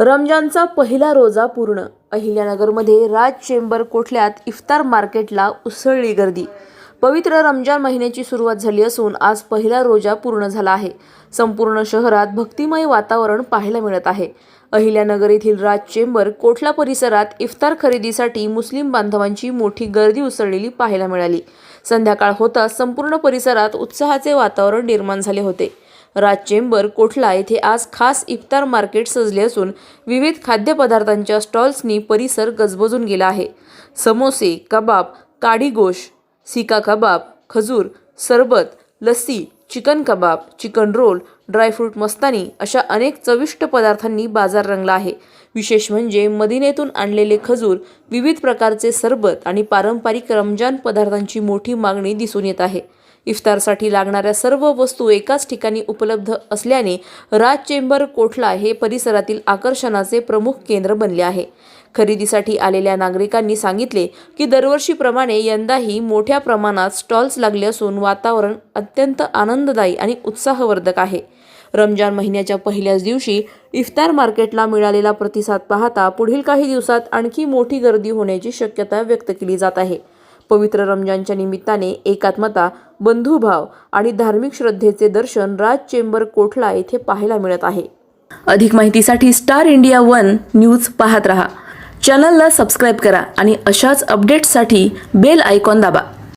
रमजानचा पहिला रोजा पूर्ण. अहिल्यानगरमध्ये राज चेंबर कोठल्यात इफ्तार मार्केटला उसळली गर्दी. पवित्र रमजान महिन्याची सुरुवात झाली असून आज पहिला रोजा पूर्ण झाला आहे. संपूर्ण शहरात भक्तिमय वातावरण पाहायला मिळत आहे. अहिल्यानगर येथील राज चेंबर कोठला परिसरात इफ्तार खरेदीसाठी मुस्लिम बांधवांची मोठी गर्दी उसळलेली पाहायला मिळाली. संध्याकाळ होताच संपूर्ण परिसरात उत्साहाचे वातावरण निर्माण झाले होते. राज चेंबर कोठला येथे आज खास इफ्तार मार्केट सजले असून विविध खाद्यपदार्थांच्या स्टॉल्सनी परिसर गजबजून गेला आहे. समोसे कबाब काडी गोश सिका कबाब खजूर सरबत लस्सी चिकन कबाब chicken roll dry fruit mastani अशा अनेक चविष्ट पदार्थांनी बाजार रंगला आहे. विशेष म्हणजे मदिनेतून आणलेले खजूर विविध प्रकारचे सरबत आणि पारंपरिक रमजान पदार्थांची मोठी मागणी दिसून येत आहे. इफ्तारसाठी लागणाऱ्या सर्व वस्तू एकाच ठिकाणी उपलब्ध असल्याने राज चेंबर कोठला हे परिसरातील आकर्षणाचे प्रमुख केंद्र बनले आहे. खरेदीसाठी आलेल्या नागरिकांनी सांगितले की दरवर्षीप्रमाणे यंदाही मोठ्या प्रमाणात स्टॉल्स लागले असून वातावरण अत्यंत आनंददायी आणि उत्साहवर्धक आहे. रमजान महिन्याच्या पहिल्याच दिवशी इफ्तार मार्केटला मिळालेला प्रतिसाद पाहता पुढील काही दिवसात आणखी मोठी गर्दी होण्याची शक्यता व्यक्त केली जात आहे. पवित्र रमजानच्या निमित्ताने एकात्मता बंधुभाव आणि धार्मिक श्रद्धेचे दर्शन राज चेंबर कोठला येथे पाहायला मिळत आहे? अधिक माहितीसाठी स्टार इंडिया वन न्यूज पाहत रहा. चॅनलला सबस्क्राईब करा आणि अशाच अपडेट्ससाठी बेल आयकॉन दाबा.